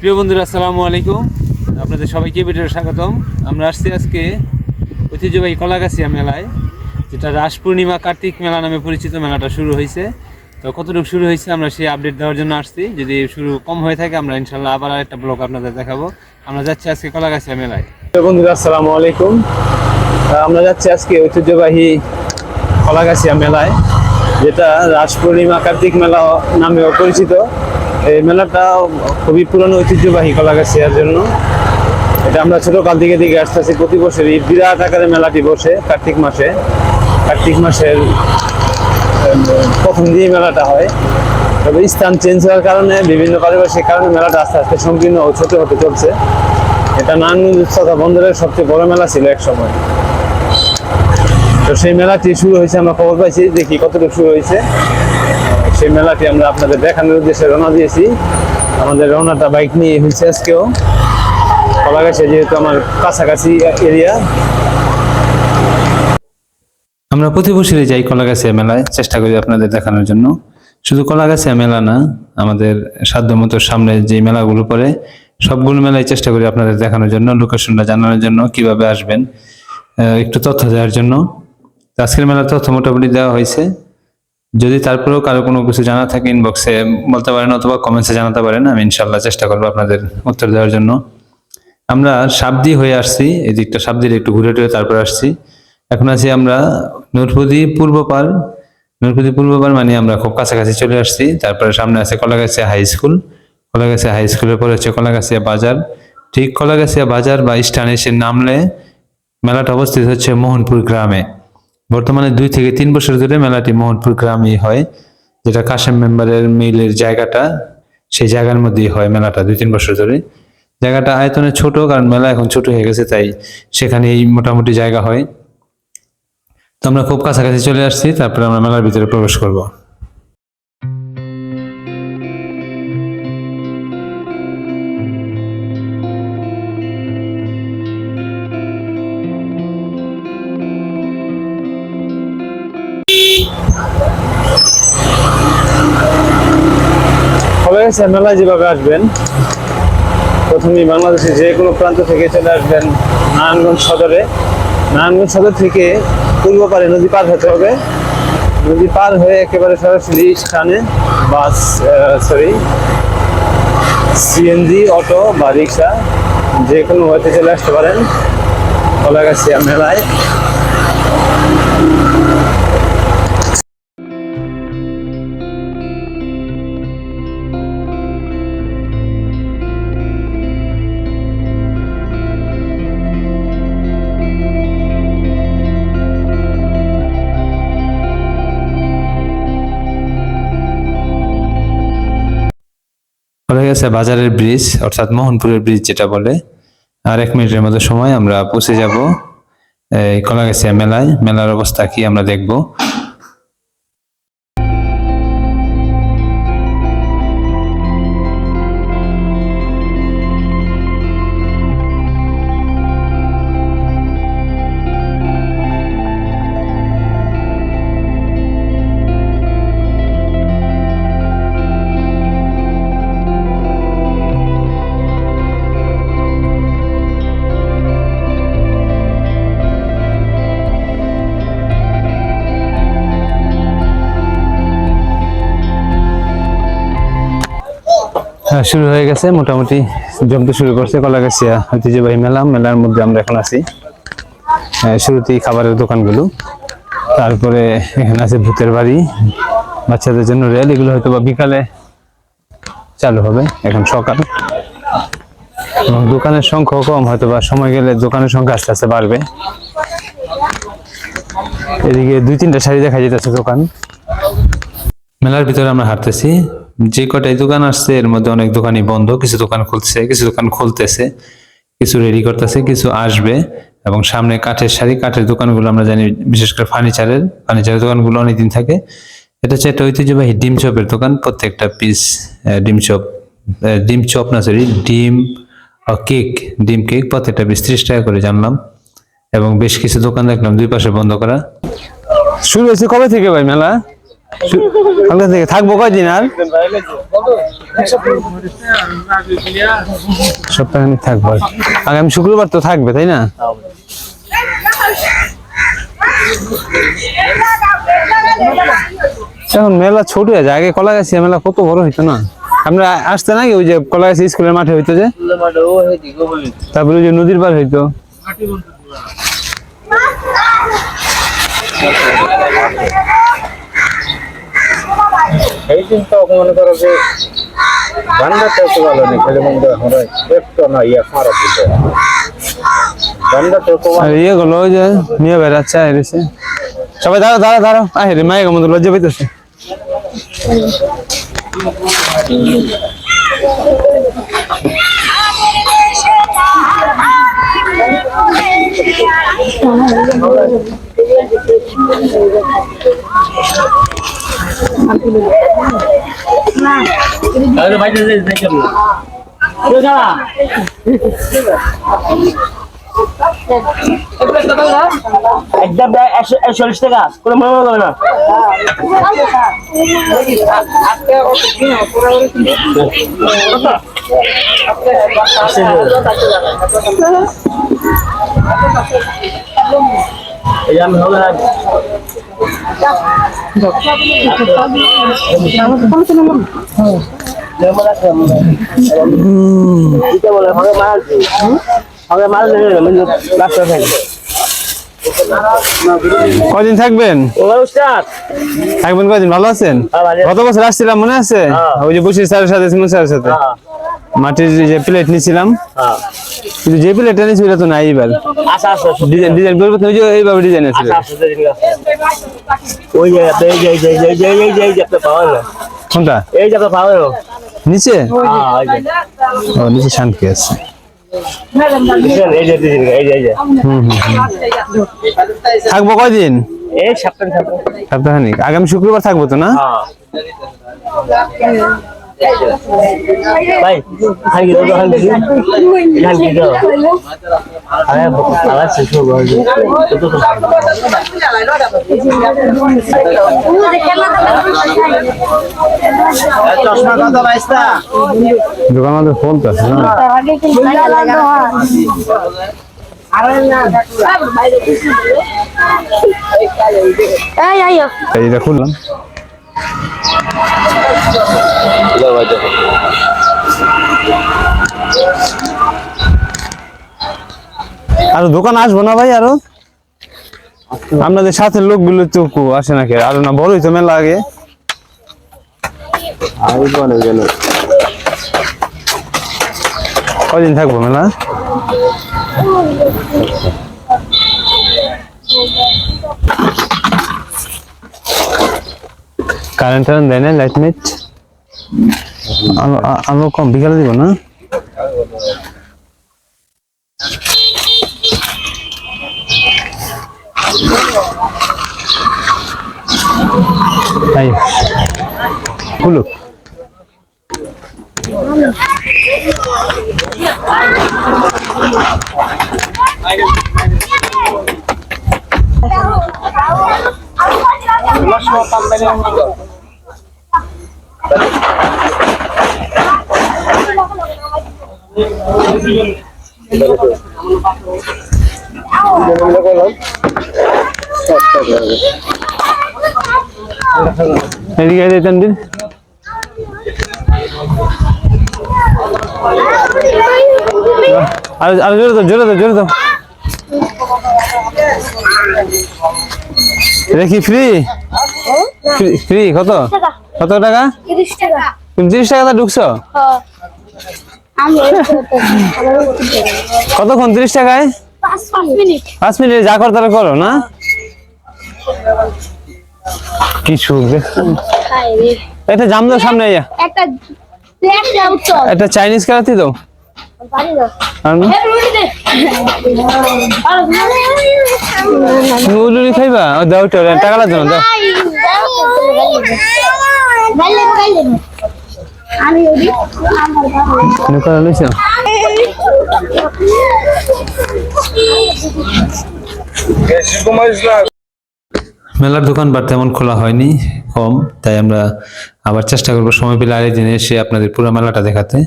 প্রিয় বন্ধুরা, আসসালামু আলাইকুম। আপনাদের সবাইকে ভিডিওতে স্বাগতম। আমরা আসছি আজকে ঐতিহ্যবাহী কলাগাছিয়া মেলায়, যেটা রাস পূর্ণিমা কার্তিক মেলা নামে পরিচিত মেলাটা শুরু হয়েছে। তো কতটুকু শুরু হয়েছে আমরা সেই আপডেট দেওয়ার জন্য আসছি। যদি শুরু কম হয়ে থাকে, আমরা ইনশাল্লাহ আবার একটা ব্লগ আপনাদের দেখাবো। আমরা যাচ্ছি আজকে কলাগাছিয়া মেলায়। প্রিয় বন্ধুরা, আসসালামু আলাইকুম। আমরা যাচ্ছি আজকে ঐতিহ্যবাহী কলাগাছিয়া মেলায়, যেটা রাস পূর্ণিমা কার্তিক মেলা নামেও পরিচিত। এই মেলাটা খুবই পুরনো ঐতিহ্যবাহী কলাগাছিয়ার জন্য। এটা আমরা ছোটকাল থেকে দিকে আসতেছি, প্রতি বছরই বিরাট আকারে মেলাটি বসে কার্তিক মাসে। কার্তিক মাসের প্রথম দিয়ে মেলাটা হয়। তবে স্থান চেঞ্জ হওয়ার কারণে, বিভিন্ন পারিপার্শ্বিক কারণে মেলাটা আস্তে আস্তে সংকীর্ণ ও ছোট হতে চলছে। এটা নারায়ণগঞ্জ তথা বন্দরের সবচেয়ে বড় মেলা ছিল এক সময়। তো সেই মেলাটি শুরু হয়েছে, আমরা খবর পাইছি, দেখি কতটুকু শুরু হয়েছে। সেই মেলাটি আমরা আপনাদের দেখানোর উদ্দেশ্যে রওনা দিয়েছি। আমাদের রওনাটা বাইক নিয়ে হয়েছে আজকেও। কলাগাছে যেহেতু আমার কাছাকাছি এরিয়া। আমরা প্রতি বছরই যাই কলাগাছিয়া মেলায়, চেষ্টা করি আপনাদের দেখানোর জন্য। শুধু কলাগাছিয়া মেলা না, আমাদের সাধ্যমতো সামনে যে মেলাগুলো পড়ে, সবগুলো মেলায় চেষ্টা করি আপনাদের দেখানোর জন্য, লোকেশনটা জানানোর জন্য, কীভাবে আসবেন একটু তথ্য দেওয়ার জন্য। আজকের মেলার তথ্য মোটামুটি দেওয়া হয়েছে। যদি তারপরেও কারও কোনো কিছু জানা থাকে ইনবক্সে বলতে পারেন অথবা কমেন্টসে জানাতে পারেন, আমি ইনশাল্লাহ চেষ্টা করব আপনাদের উত্তর দেওয়ার জন্য। আমরা সাবদি হয়ে আসছি এই দিকটা সাবদির একটু ঘুরে টুরে তারপর আসছি। এখন আছি আমরা নূরপুদি পূর্ব পার নূরপুদি পূর্ব পার মানে আমরা খুব কাছাকাছি চলে আসছি, তারপরে সামনে আছে Kalagachhia high school. Kalagachhia high স্কুলের পরে হচ্ছে কলাগাছিয়া বাজার। ঠিক কলাগাছিয়া বাজার বা স্টান এসে নামলে মেলাটা অবস্থিত হচ্ছে মোহনপুর গ্রামে। বর্তমানে দুই থেকে তিন বছর ধরে মেলাটি মোহনপুর গ্রামেই হয়, যেটা কাশেম মেম্বারের মিলের জায়গাটা, সেই জায়গার মধ্যেই হয় মেলাটা দুই তিন বছর ধরে। জায়গাটা আয়তনে ছোট, কারণ মেলা এখন ছোট হয়ে গেছে, তাই সেখানেই মোটামুটি জায়গা হয়। তো আমরা খুব কাছাকাছি চলে আসছি, তারপরে আমরা মেলার ভিতরে প্রবেশ করব। কলাগাছিয়া মেলায় যেভাবে আসবেন, প্রথমেই বাংলাদেশের যে কোনো প্রান্ত থেকে চলে আসবেন নারায়ণগঞ্জ সদরে। নারায়ণগঞ্জ সদর থেকে পূর্ব পারে নদী পার হতে হবে। নদী পার হয়ে একেবারে সরাসরি স্থানে বাস সরি সিএনজি অটো বা রিক্সা যে কোনো হতে চলে আসতে পারেন। কলাগাছিয়া মেলায়। হয়ে গেছে, বাজারের ব্রিজ অর্থাৎ মোহনপুরের ব্রিজ যেটা বলে। আর এক মিনিটের মতো সময় আমরা পৌঁছে যাব, এই কলাগাছিয়া মেলায়। মেলার অবস্থা কি আমরা দেখব। শুরু হয়ে গেছে, মোটামুটি জমতে শুরু করছে কলাগাছিয়া ঐতিহ্যবাহী মেলা। মেলার মধ্যে আমরা এখন আছি। শুরুতেই খাবারের দোকানগুলো। তারপরে এখানে আছে ভূতের বাড়ি। বাচ্চাদের জন্য রেল, এগুলো হয়তো বা বিকালে চালু হবে এখন সকাল। এবং দোকানের সংখ্যা কম, হয়তো বা সময় গেলে দোকানের সংখ্যা আস্তে আস্তে বাড়বে। এদিকে দুই তিনটা শাড়ি দেখা যেতেছে দোকান। মেলার ভিতরে আমরা হাঁটতেছি। যে কটাই দোকান আসছে, এর মধ্যে অনেক দোকানই বন্ধ, কিছু দোকান খুলছে, কিছু দোকান খুলতেছে, কিছু রেডি করতেছে, কিছু আসবে এবং সামনে কাঠের শাড়ি, কাঠের দোকানগুলো আমরা জানি, বিশেষ করে ফার্নিচারের ফার্নিচারের দোকানগুলো অনেকদিন থাকে। এটা হচ্ছে একটা ঐতিহ্যবাহী ডিম চপের দোকান, প্রত্যেকটা পিস ডিম চপ ডিম চপ না সরি ডিম কেক ডিম কেক প্রত্যেকটা পিস ত্রিশ টাকা করে জানলাম। এবং বেশ কিছু দোকান দেখলাম, দুই পাশে বন্ধ করা। শুরু হয়েছে কবে থেকে ভাই মেলা? হালকা থেকে থাকব কয়দিন আর? সপ্তাহখানিক থাকব। আগামী শুক্রবার তো থাকবে, তাই না? এখন মেলা ছোট যায় আগে কলা গাছি মেলা কত বড় হইতো না? আমরা আসতে নাকি ওই যে কলা গাছি স্কুলের মাঠে হইতো যে? তারপরে ওই যে নদীর পার হইতো। এই দিন তো মনে করো যে গান্ডাটা তো ভালো নেই খেলে মনে করো আমরা একটু না ইয়ে খারাপ দিতে গান্ডাটা তো আর ইয়ে গুলো যে নিয়ে বেড়াচ্ছে আইরেছে সবাই দাঁড়াও দাঁড়াও দাঁড়াও আহে রে মায়ের মতো লজ্জা পাইতেছে। একদম চল্লিশ টাকা কোনো মনে হবে না এই কদিন থাকবেন? থাকবেন কদিন ভালো আছেন? হ্যাঁ। গত বছর আসছিলাম মনে আছে? হ্যাঁ। ওই যে বসির স্যারের সাথে সিমন স্যারের সাথে। হ্যাঁ। মাটির যে প্লেট নিয়েছিলাম হ্যাঁ কিন্তু যে প্লেটটা নিয়েছি ওটা তো নাই এবার আচ্ছা আচ্ছা ডিজাইন ডিজাইন পরিবর্তন হয়েছে এইভাবে ডিজাইন আছে আচ্ছা আচ্ছা ওই যে এই যে এই যে এই যে এই যে এই যে না কোনটা এই যে না নিচে হ্যাঁ ও নিচে শান্তি আছে থাকব কয়দিন এই সপ্তাহ আগামী শুক্রবার থাকব তো না হ্যাঁ ভাই খাই গিয়ে তো খাই গিয়ে খাই গিয়ে দাও। আরে বাবা শেষ হবে তো তো চশমা কত বাইস্তা দোকান আমাদের ফোনতেছে না? এই আইও এইটা খুললাম। আর দোকান আসব না ভাই আরও? আপনাদের সাথে লোকগুলো তো আসে নাকি? আরও না, বড়ই তো মেলা আগে। কদিন থাকব মেলা? কারেন্ট টারেন্ট দেয় না লাইট মিট আলো কম বিকালে দিব না? খুলুক। এদিকে এদিকে তানবির আর আর জোরে দাও জোরে দাও জোরে দাও। এটা কি ফ্রি ফ্রি কত? কত টাকা? তিরিশ টাকা। তুমি তিরিশ টাকা ঢুকছো? কতক্ষণ? তিরিশ টাকায়? পাঁচ মিনিট। যা কর তারা করো না? কি সুখ দেখছ? খাই রে। এটা জাম দাও সামনে একটা দাও চাইনিজ কারাতি দাও। খাইবা? দাও তো টাকা লাগবে না দাও। বাইলে আমি ওই আমার বাবা মেলার দোকানপাট তেমন খোলা হয়নি, কম, তাই আমরা আবার চেষ্টা করব সময় পেলে আরেক দিনে এসে আপনাদের পুরো মেলাটা দেখাতে।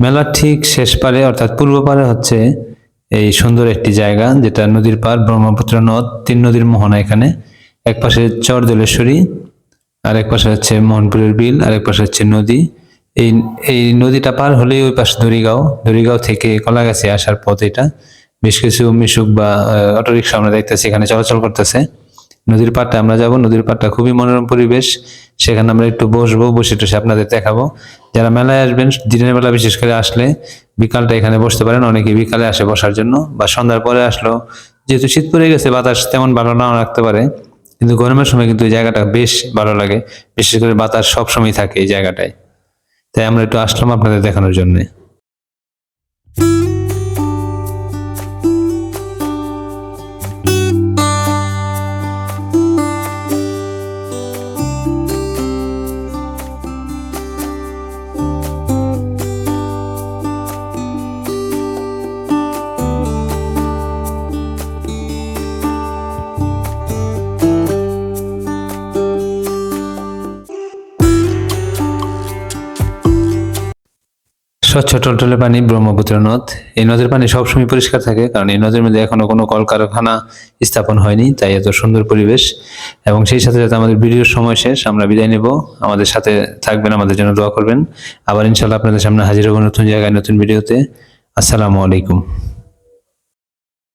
মেলার ঠিক শেষ পারে, অর্থাৎ পূর্ব পারে হচ্ছে এই সুন্দর একটি জায়গা, যেটা নদীর পার, ব্রহ্মপুত্র নদ, তিন নদীর মোহনা এখানে। এক পাশে চর দলেশ্বরী আর এক পাশে হচ্ছে মোহনপুরের বিল, আর এক পাশে হচ্ছে নদী। এই এই নদীটা পার হলেই ওই পাশে দড়িগাঁও। দড়িগাঁও থেকে কলাগাছি আসার পথ এটা। বেশ কিছু মিশুক বা অটোরিক্সা আমরা দেখতেছি, এখানে চলাচল করতেছে। নদীর পাড়টা আমরা যাব। নদীর পাড়টা খুবই মনোরম পরিবেশ। সেখানে আমরা একটু বসবো, বসে টসে আপনাদের দেখাবো। যারা মেলায় আসবেন, দিনের বেলা বিশেষ করে আসলে বিকালটা এখানে বসতে পারেন। অনেকে বিকালে আসে বসার জন্য বা সন্ধ্যার পরে আসলো। যেহেতু শীত পড়ে গেছে, বাতাস তেমন ভালো নাও রাখতে পারে। কিন্তু গরমের সময় কিন্তু এই জায়গাটা বেশ ভালো লাগে। বিশেষ করে বাতাস সব সময় থাকে এই জায়গাটায়। তাই আমরা একটু আসলাম আপনাদের দেখানোর জন্য। স্বচ্ছ টলটলে পানি ব্রহ্মপুত্র নদ। এই নদের পানি সবসময় পরিষ্কার থাকে, কারণ এই নদের মধ্যে এখনও কোনো কলকারখানা স্থাপন হয়নি, তাই এত সুন্দর পরিবেশ। এবং সেই সাথে সাথে আমাদের ভিডিওর সময় শেষ, আমরা বিদায় নেব। আমাদের সাথে থাকবেন, আমাদের জন্য দোয়া করবেন। আবার ইনশাল্লাহ আপনাদের সামনে হাজির হব নতুন জায়গায়, নতুন ভিডিওতে। আসসালামু আলাইকুম।